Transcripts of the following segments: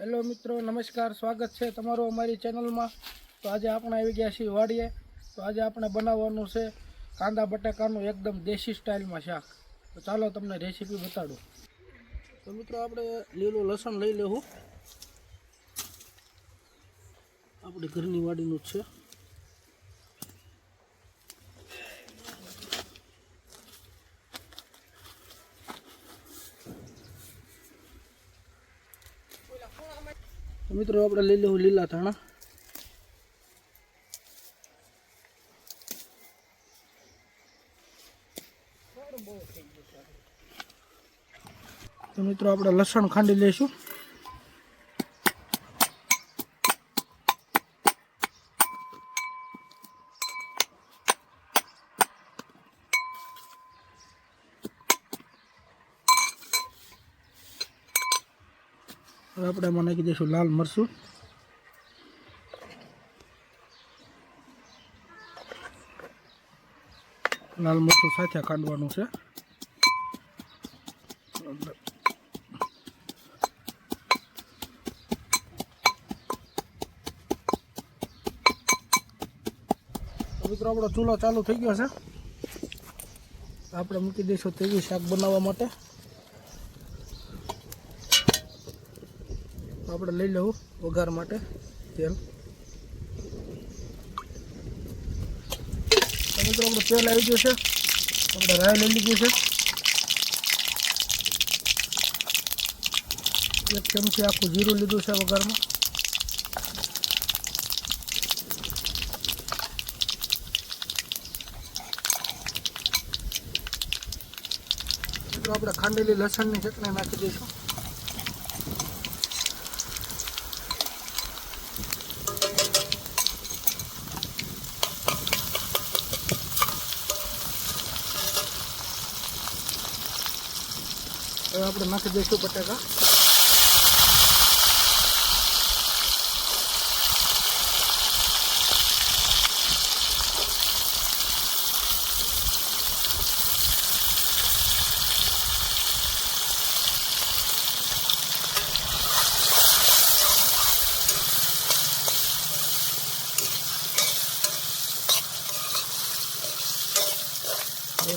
Hello મિત્રો, નમસ્કાર, સ્વાગત છે તમારું અમારી ચેનલમાં. તો આજે આપણે આવી ગયા છીએ વાડીએ. તો આજે આપણે બનાવવાનું છે કાંદા બટાકાનું એકદમ દેશી સ્ટાઇલમાં શાક. તો ચાલો તમને રેસીપી બતાડું. તો મિત્રો, આપણે લીલું લસણ લઈ લેવું. આપણી ઘરની વાડીનું જ છે. મિત્રો આપણે લઈ લેવું લીલા ધાણા. તો મિત્રો આપણે લસણ ખાંડી લઈશું. હવે આપણે એમાં નાખી દઈશું લાલ મરચું. લાલ મરચું સાથે કાઢવાનું છે. મિત્રો, આપણો ચૂલો ચાલુ થઈ ગયો છે. આપણે મૂકી દઈશું તેવી શાક બનાવવા માટે. આપણે લઈ લેવું વઘાર માટે તેલ. તો મિત્રો, આપણું તેલ આવી ગયું છે. આપણે રાય લઈ લીધું છે. એક ચમચી આખું જીરું લીધું છે વઘારમાં. મિત્રો આપણે ખાંડેલી લસણની ચટણી નાખી દઈશું. હવે આપણે નાખી દઈશું બટાકા.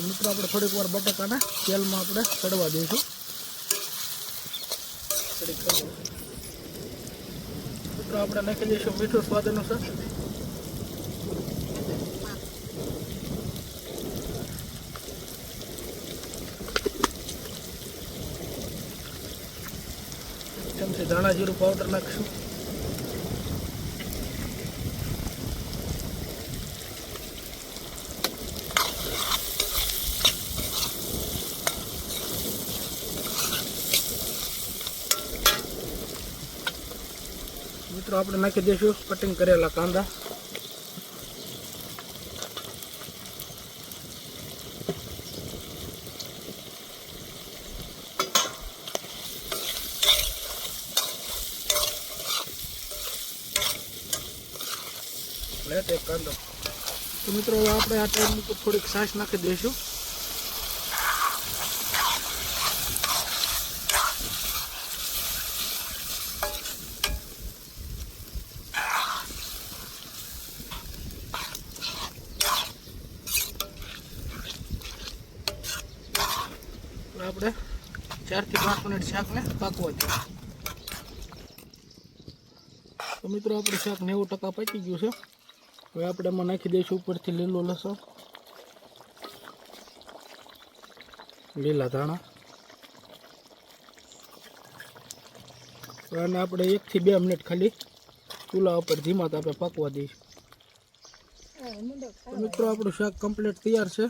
મિત્રો આપણે થોડીક વાર બટાકાને તેલમાં આપણે ચડવા દઈશું. મિત્રો આપણે નાખી દઈશું મીઠું સ્વાદ અનુસાર ચમચી ધાણા જીરું પાવડર નાખીશું. મિત્રો આપણે નાખી દઈશું કટિંગ કરેલા કાંદા. કાંદો તો મિત્રો આપણે આ ટાઈમ થોડીક સાસ નાખી દઈશું. તો આપણે ચારથી પાંચ મિનિટ શાકને પાકવા દઈએ તો મિત્રો, આપણે શાક નેવું ટકા પાકી ગયું છે. હવે આપણે એમાં નાખી દઈશું ઉપરથી લીલું લસણ, લીલા ધાણા. અને આપણે એકથી બે મિનિટ ખાલી ચૂલા ઉપર ધીમા તાપે પાકવા દઈશું. મિત્રો, આપણું શાક કમ્પ્લીટ તૈયાર છે.